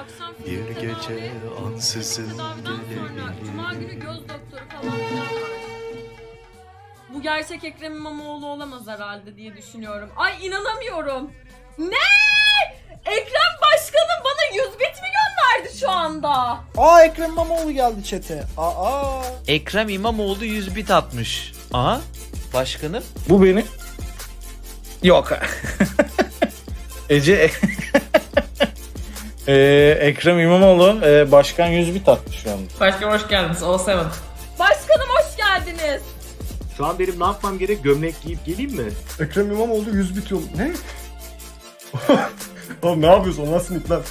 akşam Bir gece ansızın gelebilir. cuma günü göz doktoru falan. Bu gerçek Ekrem İmamoğlu olamaz herhalde diye düşünüyorum. Ay inanamıyorum. Ne? Ekrem Başkanım bana 100 bit mi gönderdi şu anda? Aa Ekrem İmamoğlu geldi çete. Aa. Ekrem İmamoğlu 100 bit atmış. Aha. Başkanım. Bu benim. Yok. Ece Ee, Ekrem İmamoğlu e, başkan 100 bit attı şu anda. Başkanım hoş geldiniz. O seven. Başkanım hoş geldiniz. Şu an benim ne yapmam gerek? Gömlek giyip geleyim mi? Ekrem İmamoğlu 100 bit yol. Ne? Oğlum ne yapıyorsun? O nasıl nick lan?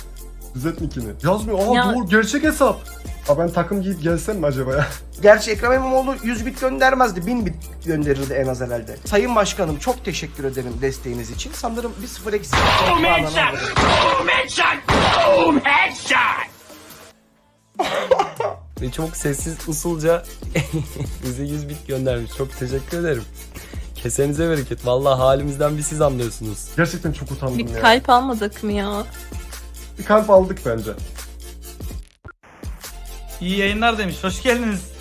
Düzelt nickini. Yazmıyor. Aa Ya- doğru gerçek hesap. Aa ben takım giyip gelsem mi acaba ya? Gerçi Ekrem İmamoğlu 100 bit göndermezdi. 1000 bit gönderirdi en az herhalde. Sayın Başkanım çok teşekkür ederim desteğiniz için. Sanırım bir sıfır eksik. Ve çok sessiz usulca bize 100 bit göndermiş. Çok teşekkür ederim. Kesenize bereket. Vallahi halimizden bir siz anlıyorsunuz. Gerçekten çok utandım Bir ya. kalp almadık mı ya? Bir kalp aldık bence. İyi yayınlar demiş. Hoş geldiniz.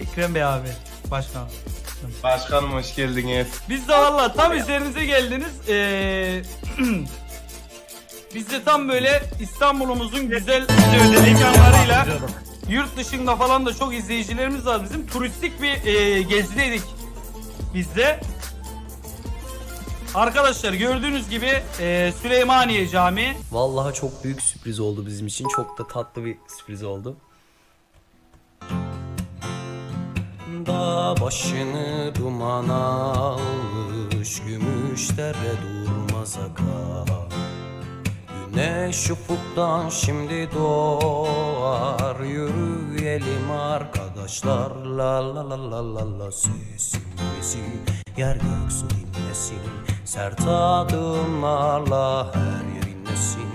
Ekrem Bey abi. Başkan. Başkanım hoş geldiniz. Biz de valla tam üzerinize geldiniz. Ee, biz de tam böyle İstanbul'umuzun güzel mekanlarıyla yurt dışında falan da çok izleyicilerimiz var. Bizim turistik bir e, gezideydik biz de. Arkadaşlar gördüğünüz gibi e, Süleymaniye Camii Vallahi çok büyük sürpriz oldu bizim için. Çok da tatlı bir sürpriz oldu. Başını duman almış Gümüş dere durmaz akar Güneş ufuktan şimdi doğar Yürüyelim arkadaşlar. La la la la la la Sesimizi yer gök su dinlesin. Sert adımlarla her yer inlesin.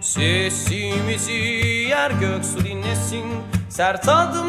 Sesimizi yer gök su dinlesin. Sert adım